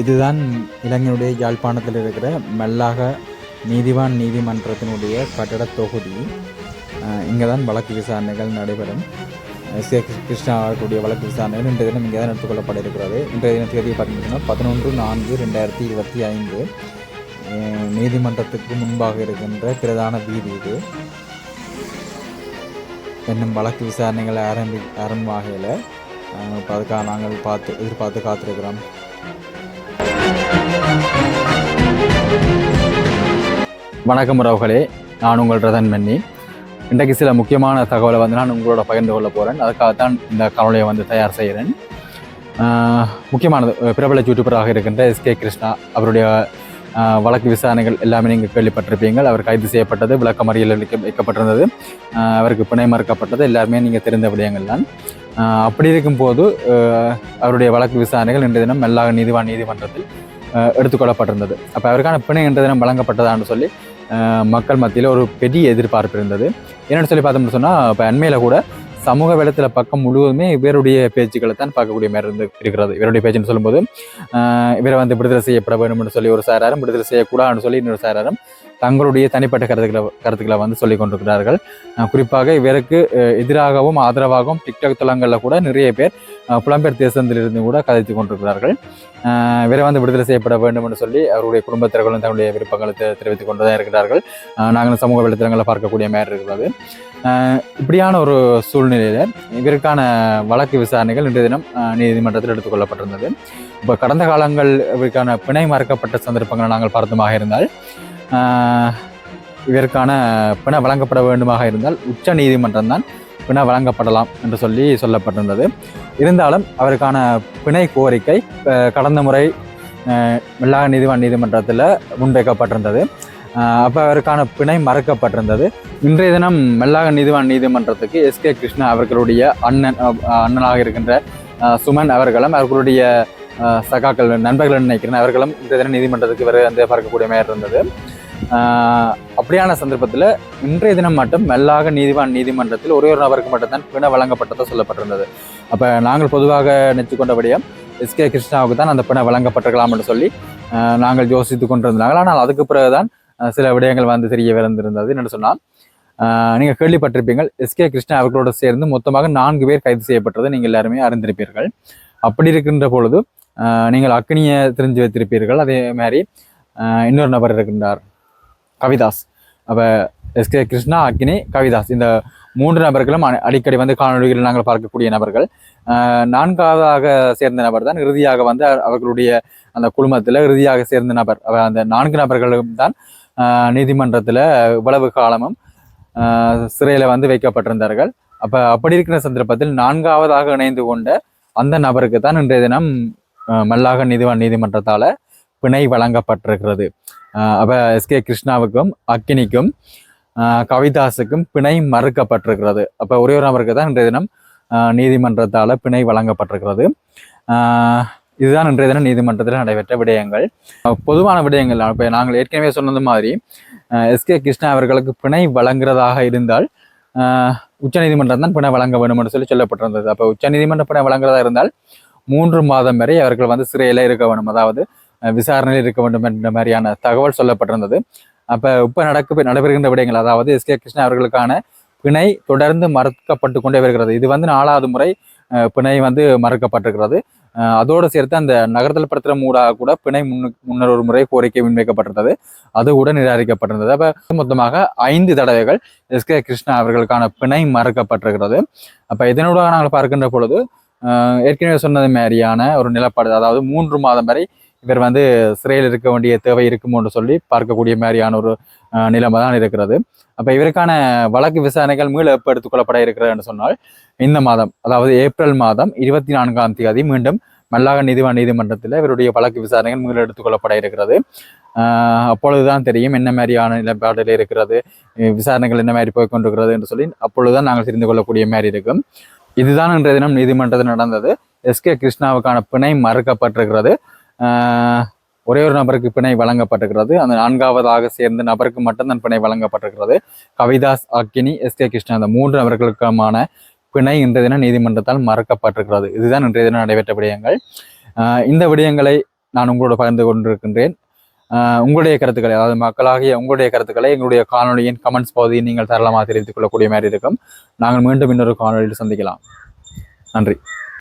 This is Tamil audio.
இதுதான் இலங்கையுடைய யாழ்ப்பாணத்தில் இருக்கிற மல்லாக நீதிவான் நீதிமன்றத்தினுடைய கட்டட தொகுதி. இங்கே தான் வழக்கு விசாரணைகள் நடைபெறும். எஸ் கிருஷ்ணா அவர்களுடைய வழக்கு விசாரணைகள் இன்றைய தினம் இங்கே தான் எடுத்துக்கொள்ளப்பட இருக்கிறது இன்றைய தினம் தேதி பார்த்தீங்கன்னா பதினொன்று நான்கு ரெண்டாயிரத்தி இருபத்தி ஐந்து. நீதிமன்றத்துக்கு முன்பாக இருக்கின்ற பிரதான வீதி இது. இன்னும் வழக்கு விசாரணைகள் ஆரம்பி ஆரம்பமாகையில் இப்போ அதுக்காக நாங்கள் பார்த்து எதிர்பார்த்து காத்திருக்கிறோம். வணக்கம் உறவுகளே. நான் உங்கள் ரதன் மன்னி. இன்றைக்கு சில முக்கியமான தகவலை வந்து நான் உங்களோட பகிர்ந்து கொள்ள போகிறேன் அதுக்காகத்தான் இந்த கவலையை வந்து தயார் செய்கிறேன். முக்கியமானது பிரபல யூடியூபராக இருக்கின்ற எஸ்கே கிருஷ்ணா அவருடைய வழக்கு விசாரணைகள் எல்லாமே நீங்கள் கேள்விப்பட்டிருப்பீங்கள் அவர் கைது செய்யப்பட்டது விளக்கமறியல் வைக்க வைக்கப்பட்டிருந்தது. அவருக்கு பிணை மறுக்கப்பட்டது எல்லாருமே நீங்கள் தெரிந்த விடயங்கள் தான். அப்படி இருக்கும்போது அவருடைய வழக்கு விசாரணைகள் இன்றைய தினம் மெல்லாக நீதிவான் நீதிமன்றத்தில் எடுத்துக்கொள்ளப்பட்டிருந்தது. அப்போ அவருக்கான பிணை இன்றைய தினம் வழங்கப்பட்டதான்னு சொல்லி மக்கள் மத்தியில் ஒரு பெரிய எதிர்பார்ப்பு இருந்தது. என்னென்னு சொல்லி பார்த்தோம்னு சொன்னால் இப்போ அண்மையில் கூட சமூக வலைத்தள பக்கம் முழுவதுமே இவருடைய பேச்சுக்களை தான் பார்க்கக்கூடிய மாதிரி இருந்து இருக்கிறது. இவருடைய பேச்சுன்னு சொல்லும்போது இவரை வந்து விடுதலை செய்யப்பட வேண்டும்னு சொல்லி ஒரு சாராரும் விடுதலை செய்யக்கூடாதுன்னு சொல்லி இன்னொரு சாராரும் தங்களுடைய தனிப்பட்ட கருத்துக்களை கருத்துக்களை வந்து சொல்லிக் கொண்டிருக்கிறார்கள். குறிப்பாக இவருக்கு எதிராகவும் ஆதரவாகவும் டிக்டாக் தளங்களில் கூட நிறைய பேர் புலம்பெயர் தேசத்திலிருந்து கூட கதைத்து கொண்டிருக்கிறார்கள். இவரை வந்து விடுதலை செய்யப்பட வேண்டும் என்று சொல்லி அவருடைய குடும்பத்தினர்களும் தங்களுடைய விருப்பங்களை தெரிவித்துக் கொண்டு தான் இருக்கிறார்கள் நாங்கள் சமூக வலைத்தளங்களை பார்க்கக்கூடிய மாதிரி இருக்கிறது. இப்படியான ஒரு சூழ்நிலையில் இவருக்கான வழக்கு விசாரணைகள் இன்றைய தினம் நீதிமன்றத்தில் எடுத்துக்கொள்ளப்பட்டிருந்தது இப்போ கடந்த காலங்கள் இவருக்கான பிணை மறக்கப்பட்ட சந்தர்ப்பங்களை நாங்கள் பார்த்தமாக இருந்தால் இதற்கான இவருக்கான வழங்கப்பட வேண்டுமாக இருந்தால் உச்ச நீதிமன்றம் தான் பிணை வழங்கப்படலாம் என்று சொல்லி சொல்லப்பட்டிருந்தது. இருந்தாலும் அவருக்கான பிணை கோரிக்கை கடந்த முறை மில்லாக நீதிவான் நீதிமன்றத்தில் முன்வைக்கப்பட்டிருந்தது. அப்போ அவருக்கான பிணை மறுக்கப்பட்டிருந்தது. இன்றைய தினம் மெல்லாக நீதிவான் நீதிமன்றத்துக்கு எஸ். கே. கிருஷ்ணா அவர்களுடைய அண்ணன் அண்ணனாக இருக்கின்ற சுமன் அவர்களும் அவர்களுடைய சகாக்கள் நண்பர்கள் நினைக்கிறேன் அவர்களும் இன்றைய தினம் நீதிமன்றத்துக்கு வர வந்து பார்க்கக்கூடிய மாதிரி இருந்தது. அப்படியான சந்தர்ப்பத்தில் இன்றைய தினம் மட்டும் மெல்லாக நீதிவான் நீதிமன்றத்தில் ஒரே ஒரு நபருக்கு மட்டும்தான் பிணை வழங்கப்பட்டதாக சொல்லப்பட்டிருந்தது. அப்போ நாங்கள் பொதுவாக நினைச்சு எஸ் எஸ்கே கிருஷ்ணாவுக்கு தான் அந்த பிணை வழங்கப்பட்டிருக்கலாம் என்று சொல்லி நாங்கள் யோசித்து கொண்டிருந்தாங்க ஆனால் அதுக்கு பிறகுதான் சில விடயங்கள் வந்து தெரிய வந்திருந்தது என்று சொன்னால் நீங்கள் கேள்விப்பட்டிருப்பீங்கள் எஸ்கே கிருஷ்ணா அவர்களோடு சேர்ந்து மொத்தமாக நான்கு பேர் கைது செய்யப்பட்டதை நீங்கள் எல்லாருமே அறிந்திருப்பீர்கள். அப்படி இருக்கின்ற பொழுது நீங்கள் அக்னியை தெரிஞ்சு வைத்திருப்பீர்கள். அதே மாதிரி இன்னொரு நபர் இருக்கின்றார். கவிதாஸ். அப்போ எஸ்கே கிருஷ்ணா அக்னி கவிதாஸ். இந்த மூன்று நபர்களும் அ- அடிக்கடி வந்து காணொலிகளில் நாங்கள் பார்க்கக்கூடிய நபர்கள். நான்காவதாக சேர்ந்த நபர் தான் இறுதியாக வந்து அவர்களுடைய அந்த குழுமத்தில் இறுதியாக சேர்ந்த நபர். அவ- அந்த நான்கு நபர்களும் தான் நீதிமன்றத்தில் இவ்வளவு காலமும் சிறையில் வந்து வைக்கப்பட்டிருந்தார்கள். அப்போ அப்படி இருக்கிற சந்தர்ப்பத்தில் நான்காவதாக இணைந்து கொண்ட அந்த நபருக்கு தான் இன்றைய தினம் மல்லாக நீதிவான் நீதிமன்றத்தால் பிணை வழங்கப்பட்டிருக்கிறது. அப்போ எஸ்கே கிருஷ்ணாவுக்கும் அக்கினிக்கும் கவிதாசுக்கும் கவிதாஸுக்கும் பிணை மறுக்கப்பட்டிருக்கிறது அப்போ ஒரே ஒரு நபருக்கு தான் இன்றைய தினம் நீதிமன்றத்தால் பிணை வழங்கப்பட்டிருக்கிறது இதுதான் இன்றைய தினம் நீதிமன்றத்தில் நடைபெற்ற விடயங்கள் பொதுவான விடயங்கள் இப்போ நாங்கள் ஏற்கனவே சொன்னது மாதிரி எஸ் கே கிருஷ்ணா அவர்களுக்கு பிணை வழங்குறதாக இருந்தால் உச்சநீதிமன்றம் தான் பிணை வழங்க வேண்டும் என்று சொல்லி சொல்லப்பட்டிருந்தது அப்போ உச்சநீதிமன்ற பிணை வழங்குறதா இருந்தால் மூன்று மாதம் வரை அவர்கள் வந்து சிறையில் இருக்க வேண்டும் அதாவது விசாரணையில் இருக்க வேண்டும் என்ற மாதிரியான தகவல் சொல்லப்பட்டிருந்தது. அப்போ இப்போ நடக்க நடைபெறுகின்ற விடயங்கள் அதாவது எஸ் கே கிருஷ்ணா அவர்களுக்கான பிணை தொடர்ந்து மறுக்கப்பட்டு கொண்டே வருகிறது. இது வந்து நாலாவது முறை பிணை வந்து மறுக்கப்பட்டிருக்கிறது. அதோடு சேர்த்து அந்த நகர்த்தல் படுத்துகிற மூடாக கூட பிணை முன்னு முன்னர் ஒரு முறை கோரிக்கை முன்வைக்கப்பட்டிருந்தது. அது கூட நிராகரிக்கப்பட்டிருந்தது. அப்போ மொத்தமாக ஐந்து தடவைகள் எஸ் கே கிருஷ்ணா அவர்களுக்கான பிணை மறுக்கப்பட்டிருக்கிறது. அப்போ இதனூடாக நாங்கள் பார்க்கின்ற பொழுது ஏற்கனவே சொன்னது மாதிரியான ஒரு நிலப்பாடு அதாவது மூன்று மாதம் வரை இவர் வந்து சிறையில் இருக்க வேண்டிய தேவை இருக்குமோன்னு சொல்லி பார்க்கக்கூடிய மாதிரியான ஒரு நிலைமை தான் இருக்கிறது. அப்போ இவருக்கான வழக்கு விசாரணைகள் மீள எப்போ எடுத்துக்கொள்ளப்பட இருக்கிறதுன்னு சொன்னால் இந்த மாதம் அதாவது ஏப்ரல் மாதம் இருபத்தி நான்காம் தேதி மீண்டும் மல்லாக நீதிவான் நீதிமன்றத்தில் இவருடைய வழக்கு விசாரணைகள் மீள எடுத்துக்கொள்ளப்பட இருக்கிறது. அப்பொழுதுதான் தெரியும் என்ன மாதிரியான நிலைப்பாடில் இருக்கிறது விசாரணைகள் என்ன மாதிரி போய்கொண்டிருக்கிறது என்று சொல்லி அப்பொழுதுதான் நாங்கள் தெரிந்து கொள்ளக்கூடிய மாதிரி இருக்கும். இதுதான் இன்றைய தினம் நீதிமன்றத்தில் நடந்தது. எஸ் கே கிருஷ்ணாவுக்கான பிணை மறுக்கப்பட்டிருக்கிறது. ஒரே ஒரு நபருக்கு பிணை வழங்கப்பட்டிருக்கிறது. அந்த நான்காவதாக சேர்ந்த நபருக்கு மட்டும்தான் பிணை வழங்கப்பட்டிருக்கிறது. கவிதாஸ் அக்கினி எஸ். கே. கிருஷ்ணா அந்த மூன்று நபர்களுக்குமான பிணை இன்றைய தினம் நீதிமன்றத்தால் மறக்கப்பட்டிருக்கிறது. இதுதான் இன்றைய தினம் நடைபெற்ற விடயங்கள். இந்த விடயங்களை நான் உங்களோட பகிர்ந்து கொண்டிருக்கின்றேன். உங்களுடைய கருத்துக்களை அதாவது மக்களாகிய உங்களுடைய கருத்துக்களை எங்களுடைய காணொலியின் கமெண்ட்ஸ் பகுதியில் நீங்கள் தாராளமாக தெரிவித்துக் கொள்ளக்கூடிய மாதிரி இருக்கும். நாங்கள் மீண்டும் இன்னொரு காணொலியில் சந்திக்கலாம். நன்றி.